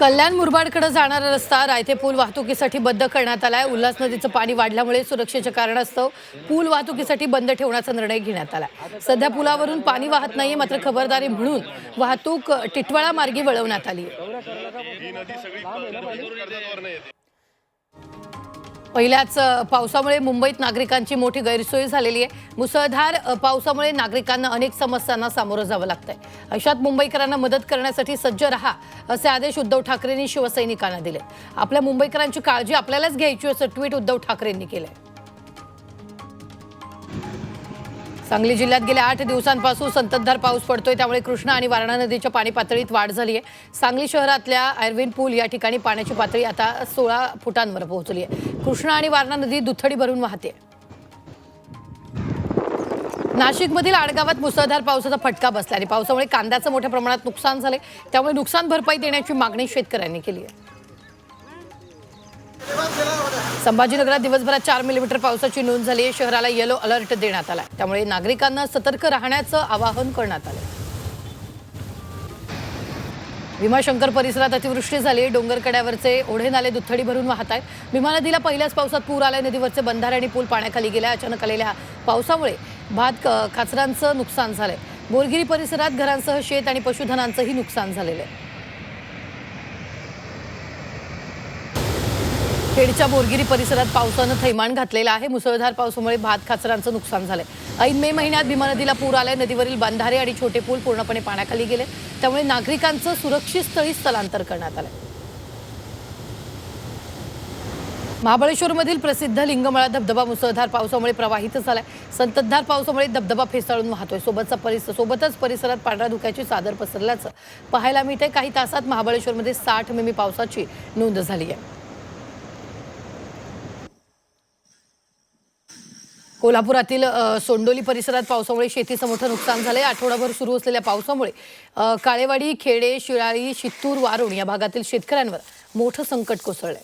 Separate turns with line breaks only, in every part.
कल्याण मुरबाडकडे जाणारा रस्ता रायते पूल वाहतुकीसाठी बंद करण्यात आलाय. उल्हास नदीचं पाणी वाढल्यामुळे सुरक्षेच्या कारणास्तव पूल वाहतुकीसाठी बंद ठेवण्याचा निर्णय घेण्यात आला सध्या पुलावरून पाणी वाहत नाही मात्र खबरदारी म्हणून वाहतूक टिटवाळा मार्गी वळवण्यात आली पहिल्याच पावसामुळे मुंबईत नागरिकांची मोठी गैरसोय झालेली आहे. मुसळधार पावसामुळे नागरिकांना अनेक समस्यांना सामोरं जावं लागतंय. अशात मुंबईकरांना मदत करण्यासाठी सज्ज रहा असे आदेश उद्धव ठाकरेंनी शिवसैनिकांना दिले आपल्या मुंबईकरांची काळजी आपल्यालाच घ्यायची असं ट्विट उद्धव ठाकरेंनी केलंय. सांगली जिल्ह्यात गेल्या आठ दिवसांपासून संततधार पाऊस पडतोय. त्यामुळे कृष्णा आणि वारणा नदीच्या पाणी पातळीत वाढ झाली आहे सांगली शहरातल्या आयर्विन पूल या ठिकाणी पाण्याची पातळी आता सोळा फुटांवर पोहोचली आहे कृष्णा आणि वारणा नदी दुथडी भरून वाहते नाशिकमधील आडगावात मुसळधार पावसाचा फटका बसला आणि पावसामुळे कांद्याचं मोठ्या प्रमाणात नुकसान झाले त्यामुळे नुकसान भरपाई देण्याची मागणी शेतकऱ्यांनी केली आहे संभाजीनगरात दिवसभरात चार मिलीमीटर पावसाची नोंद झाली आहे. शहराला येलो अलर्ट देण्यात आला त्यामुळे नागरिकांना सतर्क राहण्याचं आवाहन करण्यात आलं भीमाशंकर परिसरात अतिवृष्टी झाली डोंगरकड्यावरचे ओढे नाले दुथडी भरून वाहत आहेत. भीमा नदीला पहिल्याच पावसात पूर आलाय. नदीवरचे बंधारे आणि पूल पाण्याखाली गेल्या अचानक आलेल्या पावसामुळे भात खाचरांचं नुकसान झालंय. बोरगिरी परिसरात घरांसह शेत आणि पशुधनांचंही नुकसान झालेलं आहे. खेडच्या बोरगिरी परिसरात पावसानं थैमान घातलेलं आहे. मुसळधार पावसामुळे भात खाचरांचं नुकसान झालंय. ऐन मे महिन्यात भीमा नदीला पूर आलाय. नदीवरील बंधारे आणि छोटे पूल पूर्णपणे पाण्याखाली गेले. त्यामुळे नागरिकांचं सुरक्षित स्थळी स्थलांतर करण्यात आलंय. महाबळेश्वरमधील प्रसिद्ध लिंगमळा धबधबा मुसळधार पावसामुळे प्रवाहित झालाय. संततधार पावसामुळे धबधबा फेसाळून वाहतोय. सोबतचा परिसर सोबतच परिसरात पांढऱ्या धुक्याची चादर पसरल्याचं पाहायला मिळतंय. काही तासात महाबळेश्वरमध्ये साठ मिमी पावसाची नोंद झाली आहे. कोल्हापुरातील सोंडोली परिसरात पावसामुळे शेतीचं मोठं नुकसान झालंय. आठवडाभर सुरू असलेल्या पावसामुळे काळेवाडी खेडे शिराळी शित्तूर वारुण या भागातील शेतकऱ्यांवर मोठं संकट कोसळलंय.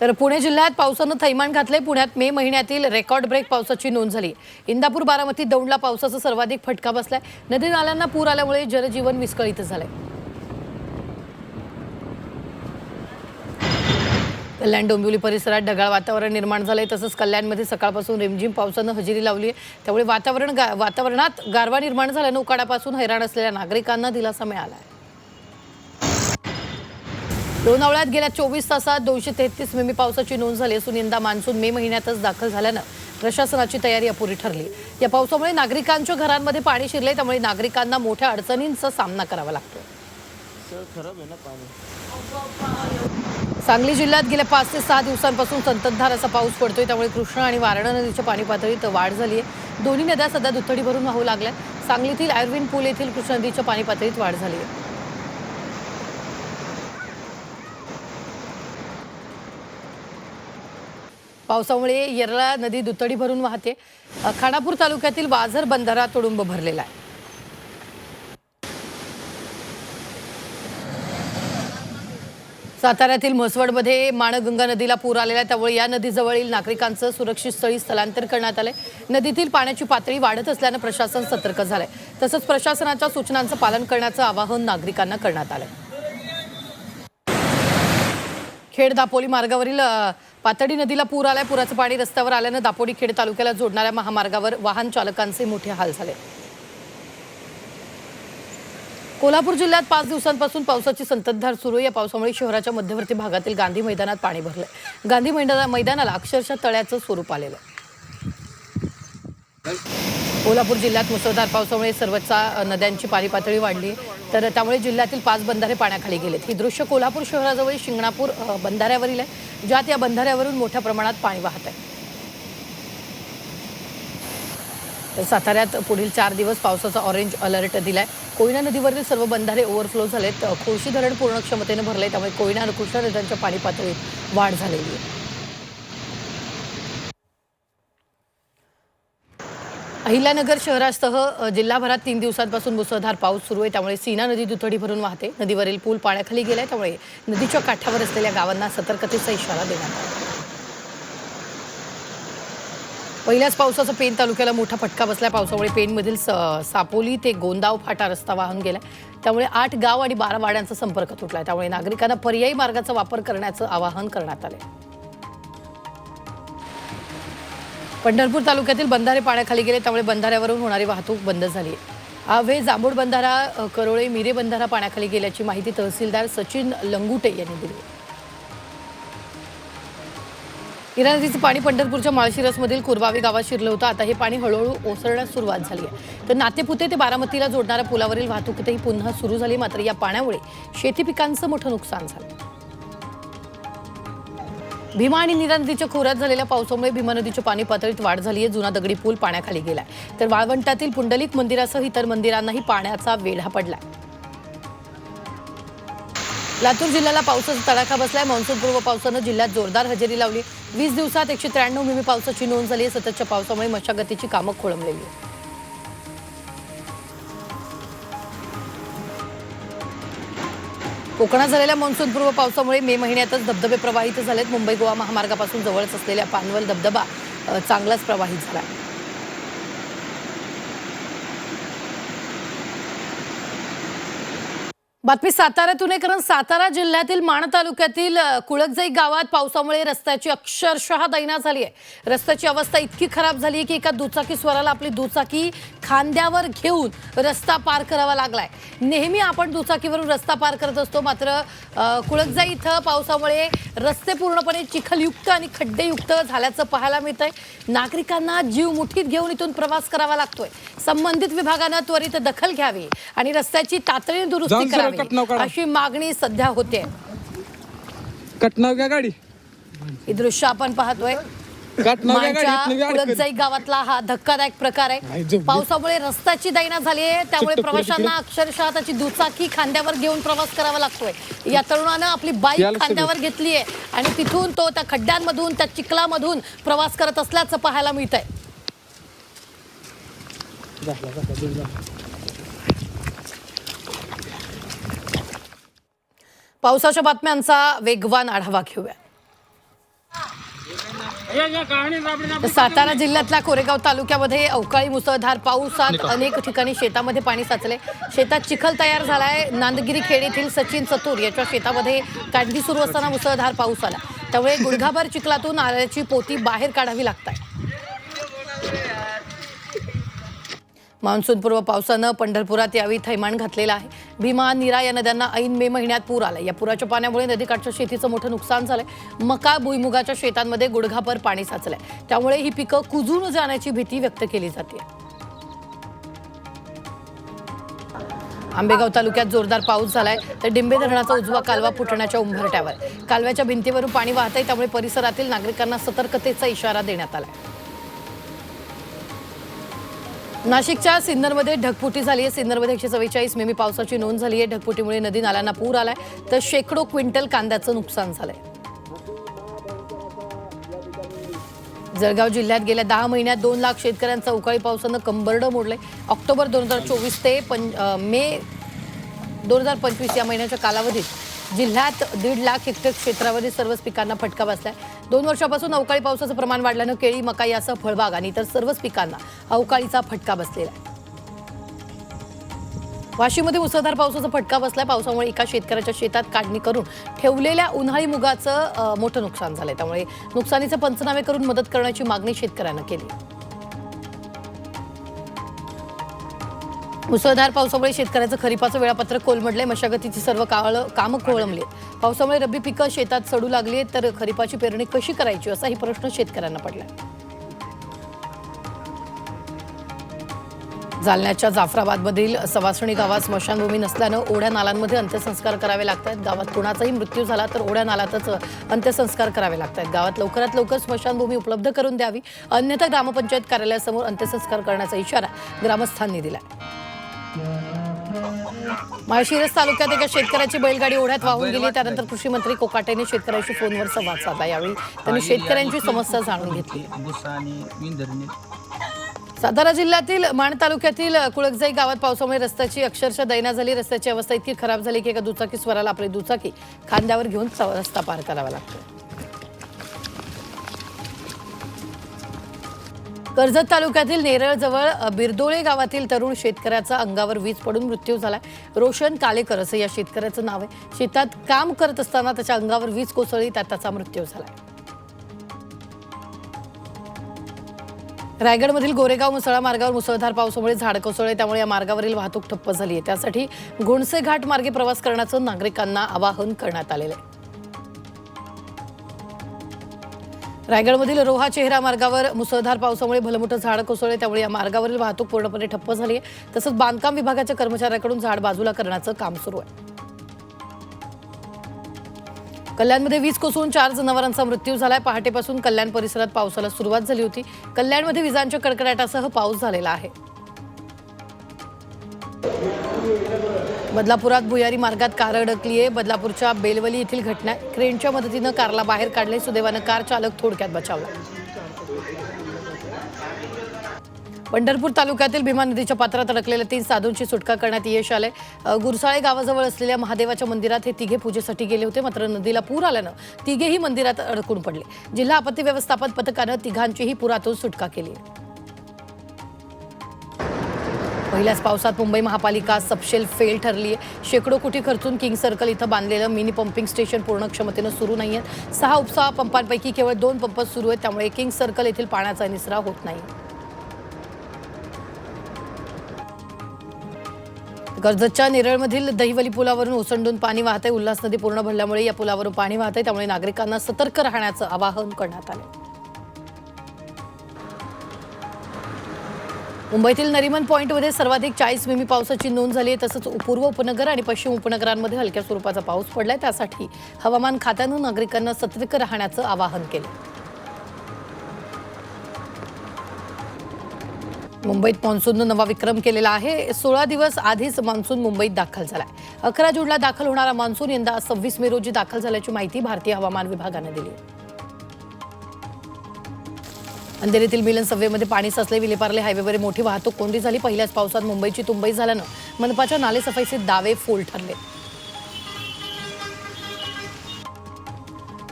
तर पुणे जिल्ह्यात पावसानं थैमान घातलंय. पुण्यात मे महिन्यातील रेकॉर्ड ब्रेक पावसाची नोंद झाली. इंदापूर बारामती दौंडला पावसाचा सर्वाधिक फटका बसलाय. नदी नाल्यांना पूर आल्यामुळे जनजीवन विस्कळीत झालंय. कल्याण डोंबिवली परिसरात ढगाळ वातावरण निर्माण झालंय. तसंच कल्याणमध्ये सकाळपासून रिमझिम पावसानं हजेरी लावली आहे त्यामुळे वातावरण गा- वातावरणात गारवा निर्माण झाल्यानं उकाडापासून हैराण असलेल्या नागरिकांना दिलासा मिळाला आहे लोणावळ्यात गेल्या चोवीस तासात दोनशे तेहतीस मिमी पावसाची नोंद झाली असून यंदा मान्सून मे महिन्यातच दाखल झाल्यानं प्रशासनाची तयारी अपुरी ठरली. या पावसामुळे नागरिकांच्या घरांमध्ये पाणी शिरले त्यामुळे नागरिकांना मोठ्या अडचणींचा सामना करावा लागतो सांगली जिल्ह्यात गेल्या पाच ते सहा दिवसांपासून संततधार असा पाऊस पडतोय. त्यामुळे कृष्णा आणि वारणा नदीच्या पाणी पातळीत वाढ झाली आहे दोन्ही नद्या सध्या दुथडी भरून वाहू लागल्या सांगलीतील आयर्विन पूल येथील कृष्णा नदीच्या पाणी पातळीत वाढ झाली आहे पावसामुळे येरळा नदी दुतडी भरून वाहते. खानापूर तालुक्यातील वाझर बंधारा तुडुंब भरलेला आहे. साताऱ्यातील म्हसवडमध्ये माणगंगा नदीला पूर आलेला आहे. त्यामुळे या नदीजवळील नागरिकांचं सुरक्षित स्थळी स्थलांतर करण्यात आलंय. नदीतील पाण्याची पातळी वाढत असल्यानं प्रशासन सतर्क झालंय. तसंच प्रशासनाच्या सूचनांचं पालन करण्याचं आवाहन नागरिकांना करण्यात आलंय. खेड दापोली मार्गावरील पातळी नदीला पूर आलाय. पुराचं पाणी रस्त्यावर आल्यानं दापोली खेड तालुक्याला जोडणाऱ्या महामार्गावर वाहन चालकांचे मोठे हाल झाले. कोल्हापूर जिल्ह्यात पाच दिवसांपासून पावसाची संततधार सुरू आहे. या पावसामुळे शहराच्या मध्यवर्ती भागातील गांधी मैदानात पाणी भरलंय. गांधी मैदाना मैदानाला अक्षरशः तळ्याचं स्वरूप आलेलं आहे. कोल्हापूर जिल्ह्यात मुसळधार पावसामुळे सर्वच नद्यांची पाणी पातळी वाढली. तर त्यामुळे जिल्ह्यातील पाच बंधारे पाण्याखाली गेलेत. ही दृश्य कोल्हापूर शहराजवळ शिंगणापूर बंधाऱ्यावरील आहे. ज्यात या बंधाऱ्यावरून मोठ्या प्रमाणात पाणी वाहत आहे तर साताऱ्यात पुढील चार दिवस पावसाचा ऑरेंज अलर्ट दिलाय. कोयना नदीवरील सर्व बंधारे ओव्हरफ्लो झालेत. खोशी धरण पूर्ण क्षमतेनं भरले त्यामुळे कोयना आणि कृष्णा नद्यांच्या पाणी पातळीत वाढ झालेली आहे. अहिल्यानगर शहरासह जिल्हाभरात तीन दिवसांपासून मुसळधार पाऊस सुरू आहे. त्यामुळे सीना नदी दुथडी भरून वाहते. नदीवरील पूल पाण्याखाली गेलाय. त्यामुळे नदीच्या काठावर असलेल्या गावांना सतर्कतेचा इशारा देण्यात आला. पहिल्याच पावसाचा पेन तालुक्याला मोठा फटका बसला पावसामुळे पेनमधील स सापोली ते गोंदाव फाटा रस्ता वाहून गेला त्यामुळे आठ गाव आणि बारा वाड्यांचा संपर्क तुटला त्यामुळे नागरिकांना पर्यायी मार्गाचा वापर करण्याचं आवाहन करण्यात आलंय. पंढरपूर तालुक्यातील बंधारे पाण्याखाली गेले. त्यामुळे बंधाऱ्यावरून होणारी वाहतूक बंद झाली. आहे आव्हे बंधारा करोळे मिरे बंधारा पाण्याखाली गेल्याची माहिती तहसीलदार सचिन लंगुटे यांनी दिली. इरा नदीचं पाणी पंढरपूरच्या माळशिरसमधील कुरबावी गावात शिरलं होतं. आता हे पाणी हळूहळू ओसरण्यास सुरुवात झाली आहे. तर नातेपुते ते बारामतीला जोडणाऱ्या पुलावरील वाहतुकीतही पुन्हा सुरू झाली. मात्र या पाण्यामुळे शेती पिकांचं मोठं नुकसान झालं. भीमा आणि नीरा नदीच्या खोऱ्यात झालेल्या पावसामुळे भीमा नदीच्या पाणी पातळीत वाढ झाली आहे. जुना दगडी पूल पाण्याखाली गेलाय. तर वाळवंटातील पुंडलिक मंदिरासह इतर मंदिरांनाही पाण्याचा वेढा पडलाय. लातूर जिल्ह्याला पावसाचा तडाखा बसलाय. मान्सूनपूर्व पावसानं जिल्ह्यात जोरदार हजेरी लावली. वीस दिवसात एकशे त्र्याण्णव मिमी पावसाची नोंद झाली आहे. सततच्या पावसामुळे मशागतीची कामं खोळंबलेली आहेत. कोकणात झालेल्या मान्सूनपूर्व पावसामुळे मे महिन्यातच धबधबे प्रवाहित झालेत. मुंबई गोवा महामार्गापासून जवळच असलेल्या पानवल धबधबा चांगलाच प्रवाहित झाला बातमी साताऱ्यातून आहे कारण सातारा जिल्ह्यातील माण तालुक्यातील कुळकजाई गावात पावसामुळे रस्त्याची अक्षरशः दैना झाली आहे. रस्त्याची अवस्था इतकी खराब झाली आहे की एका दुचाकी स्वराला आपली दुचाकी खांद्यावर घेऊन रस्ता पार करावा लागलाय. नेहमी आपण दुचाकीवरून रस्ता पार करत असतो मात्र कुळकजाई इथं पावसामुळे रस्ते पूर्णपणे चिखलयुक्त आणि खड्डेयुक्त झाल्याचं पाहायला मिळतंय. नागरिकांना जीव मुठीत घेऊन इथून प्रवास करावा लागतोय. संबंधित विभागानं त्वरित दखल घ्यावी आणि रस्त्याची तातडीने दुरुस्ती
जाऊन
करावी
काढा.
अशी मागणी सध्या होते.
कटनाव घ्या गाडी.
ही दृश्य आपण पाहतोय.
कटनाव घ्या गाडी इथनं
गावातला हा धक्कादायक प्रकार
नाही,
आहे. पावसामुळे रस्त्याची दैना झाली आहे. त्यामुळे प्रवाशांना अक्षरशः त्याची दुचाकी खांद्यावर घेऊन प्रवास करावा लागतोय. या तरुणानं आपली बाईक
याला सगळं.
खांद्यावर घेतली आहे. आणि तिथून तो त्या खड्ड्यांमधून त्या चिखलामधून प्रवास करत असल्याचं पाहायला मिळत आहे
झाला, झाला, दोन झाला.
पावसाच्या बातम्यांचा वेगवान आढावा घेऊया. तर सातारा जिल्ह्यातल्या कोरेगाव तालुक्यामध्ये अवकाळी मुसळधार पावसात अनेक ठिकाणी शेतामध्ये पाणी साचले शेतात चिखल तयार झालाय. नांदगिरी खेड येथील सचिन चतुर याच्या शेतामध्ये काढणी सुरू असताना मुसळधार पाऊस आला. त्यामुळे गुडघाभर चिखलातून नारळाची पोती बाहेर काढावी लागत आहे मान्सूनपूर्व पावसानं पंढरपुरात यावेळी थैमान घातलेलं आहे. भीमा निरा या नद्यांना ऐन मे महिन्यात पूर आला या पुराच्या पाण्यामुळे नदीकाठच्या शेतीचं मोठं नुकसान झालंय. मका भुईमुगाच्या शेतांमध्ये गुडघाभर पाणी साचलंय. त्यामुळे ही पिकं कुजून जाण्याची भीती व्यक्त केली जाते. आंबेगाव तालुक्यात जोरदार पाऊस झालाय. तर डिंबे धरणाचा उजवा कालवा फुटण्याच्या उंभरट्यावर कालव्याच्या भिंतीवरून पाणी वाहत आहे त्यामुळे परिसरातील नागरिकांना सतर्कतेचा इशारा देण्यात आलाय. नाशिकच्या सिन्नरमध्ये ढगफुटी झाली आहे. सिन्नरमध्ये एकशे चव्वेचाळीस मिमी पावसाची नोंद झाली आहे. ढगफुटीमुळे नदी नाल्यांना पूर आलाय. तर शेकडो क्विंटल कांद्याचं नुकसान झालंय. जळगाव जिल्ह्यात गेल्या दहा महिन्यात दोन लाख शेतकऱ्यांचा अवकाळी पावसानं कंबरडं मोडलंय. ऑक्टोबर दोन हजार चोवीस ते पं मे दोन हजार पंचवीस या महिन्याच्या कालावधीत जिल्ह्यात दीड लाख हेक्टर क्षेत्रावरील सर्वच पिकांना फटका बसलाय. दोन वर्षापासून अवकाळी पावसाचं प्रमाण वाढल्यानं केळी मका यासह फळबाग आणि इतर सर्वच पिकांना अवकाळीचा फटका बसलेला आहे. वाशीमध्ये मुसळधार पावसाचा फटका बसलाय. पावसामुळे एका शेतकऱ्याच्या शेतात काढणी करून ठेवलेल्या उन्हाळी मुगाचं मोठं नुकसान झालंय. त्यामुळे नुकसानीचे पंचनामे करून मदत करण्याची मागणी शेतकऱ्यांना केली मुसळधार पावसामुळे शेतकऱ्याचं खरीपाचं वेळापत्रक कोलमडलंय. मशागतीची सर्व काळ कामं खोळंबली आहेत. पावसामुळे रब्बी पिकं शेतात सडू लागली आहेत, तर खरीपाची पेरणी कशी करायची? असाही प्रश्न शेतकऱ्यांना पडलाय. जालन्याच्या जाफराबादमधील सवासणी गावात स्मशानभूमी नसल्यानं ओढ्या नालांमध्ये अंत्यसंस्कार करावे लागत आहेत गावात कुणाचाही मृत्यू झाला तर ओढ्या नालातच अंत्यसंस्कार करावे लागत आहेत गावात लवकरात लवकर स्मशानभूमी उपलब्ध करून द्यावी. अन्यथा ग्रामपंचायत कार्यालयासमोर अंत्यसंस्कार करण्याचा इशारा ग्रामस्थांनी दिला माळशिरस तालुक्यात एका शेतकऱ्याची बैलगाडी ओढ्यात वाहून गेली. त्यानंतर कृषी मंत्री कोकाटेने शेतकऱ्यांशी फोनवर संवाद साधला यावेळी. त्यांनी शेतकऱ्यांची समस्या जाणून घेतली. सातारा जिल्ह्यातील माण तालुक्यातील कुळकजाई गावात पावसामुळे रस्त्याची अक्षरशः दैना झाली. रस्त्याची अवस्था इतकी खराब झाली की एका दुचाकी स्वराला आपली दुचाकी खांद्यावर घेऊन रस्ता पार करावा लागतो. कर्जत तालुक्यातील नेरळजवळ बिरदोळे गावातील तरुण शेतकऱ्याचा अंगावर वीज पडून मृत्यू झालाय. रोशन कालेकर असं या शेतकऱ्याचं नाव आहे. शेतात काम करत असताना त्याच्या अंगावर वीज कोसळली त्यात त्याचा मृत्यू झालाय. रायगडमधील गोरेगाव मुसळा मार्गावर मुसळधार पावसामुळे झाड कोसळले त्यामुळे या मार्गावरील वाहतूक ठप्प झाली आहे. त्यासाठी घोणसे घाट मार्गे प्रवास करण्याचं नागरिकांना आवाहन करण्यात आलेलं आहे. रायगडमधील रोहा चेहरा मार्गावर मुसळधार पावसामुळे भलमोठं झाड कोसळले. त्यामुळे या मार्गावरील वाहतूक पूर्णपणे ठप्प झाली आहे. तसंच बांधकाम विभागाच्या कर्मचाऱ्याकडून झाड बाजूला करण्याचं काम सुरू आहे. कल्याणमध्ये वीज कोसळून चार जनावरांचा मृत्यू झालाय. पहाटेपासून कल्याण परिसरात पावसाला सुरुवात झाली होती. कल्याणमध्ये विजांच्या कडकडाटासह पाऊस झालेला आहे. बदलापुरात भुयारी मार्गात कार अडकली आहे बदलापूरच्या बेलवली येथील घटना क्रेनच्या मदतीनं कारला बाहेर काढले. सुदैवानं कार चालक थोडक्यात बचावला. पंढरपूर तालुक्यातील भीमा नदीच्या पात्रात अडकलेल्या तीन साधूंची सुटका करण्यात यश आले गुरसाळे गावाजवळ असलेल्या महादेवाच्या मंदिरात हे तिघे पूजेसाठी गेले होते. मात्र नदीला पूर आल्यानं तिघेही मंदिरात अडकून पडले. जिल्हा आपत्ती व्यवस्थापन पथकानं तिघांचीही पुरातून सुटका केली. आहे पहिल्याच पावसात मुंबई महापालिका सपशेल फेल ठरली आहे. शेकडो कोटी खर्चून किंग सर्कल इथं बांधलेलं मिनी पंपिंग स्टेशन पूर्ण क्षमतेनं सुरू नाही आहे सहा उपसा पंपांपैकी केवळ दोन पंप सुरू आहेत त्यामुळे किंग सर्कल येथील पाण्याचा निचरा होत नाही. कर्जतच्या नेरळमधील दहिवली पुलावरून ओसंडून पाणी वाहत आहे उल्हास नदी पूर्ण भरल्यामुळे या पुलावरून पाणी वाहत आहे त्यामुळे नागरिकांना सतर्क राहण्याचं आवाहन करण्यात आलं मुंबईतील नरिमन पॉईंटमध्ये सर्वाधिक चाळीस मिमी पावसाची नोंद झाली आहे. तसंच पूर्व उपनगर आणि पश्चिम उपनगरांमध्ये हलक्या स्वरूपाचा पाऊस पडलाय. त्यासाठी हवामान खात्यानं नागरिकांना सतर्क राहण्याचं आवाहन केलं. मुंबईत मान्सूननं नवा विक्रम केलेला आहे. सोळा दिवस आधीच मान्सून मुंबईत दाखल झालाय. अकरा जूनला दाखल होणारा मान्सून यंदा सव्वीस मे रोजी दाखल झाल्याची माहिती भारतीय हवामान विभागानं दिली आहे. अंधेरीतील मिलन सव्वेमध्ये पाणी साचले विलेपार्ले हायवेवर मोठी वाहतूक कोंडी झाली. पहिल्याच पावसात मुंबईची तुंबई झाल्यानं मनपाच्या नालेसफाईचे दावे फोल ठरले.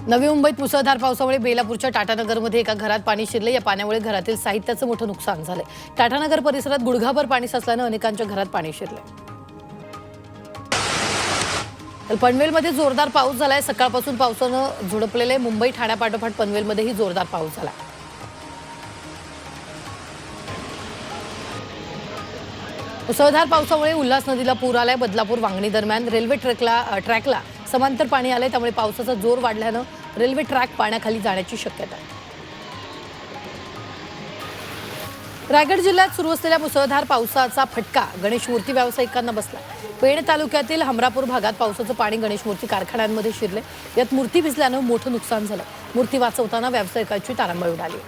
नवी मुंबईत मुसळधार पावसामुळे बेलापूरच्या टाटानगरमध्ये एका घरात पाणी शिरले या पाण्यामुळे घरातील साहित्याचं मोठं नुकसान झालं टाटानगर परिसरात गुडघाभर पाणी साचल्यानं अनेकांच्या घरात पाणी शिरले तर पनवेलमध्ये जोरदार पाऊस झालाय. सकाळपासून पावसानं झोडपलेले मुंबई ठाण्यापाठोपाठ पनवेलमध्येही जोरदार पाऊस झाला. मुसळधार पावसामुळे उल्हास नदीला पूर आलाय. बदलापूर वांगणी दरम्यान रेल्वे ट्रॅकला ट्रॅकला समांतर पाणी आलंय. त्यामुळे पावसाचा जोर वाढल्यानं रेल्वे ट्रॅक पाण्याखाली जाण्याची शक्यता आहे. रायगड जिल्ह्यात सुरू असलेल्या मुसळधार पावसाचा फटका गणेश मूर्ती व्यावसायिकांना बसला. पेण तालुक्यातील हमरापूर भागात पावसाचं पाणी गणेश मूर्ती कारखान्यांमध्ये शिरले. यात मूर्ती भिजल्यानं मोठं नुकसान झालं. मूर्ती वाचवताना व्यावसायिकांची तारांबळ उडाली.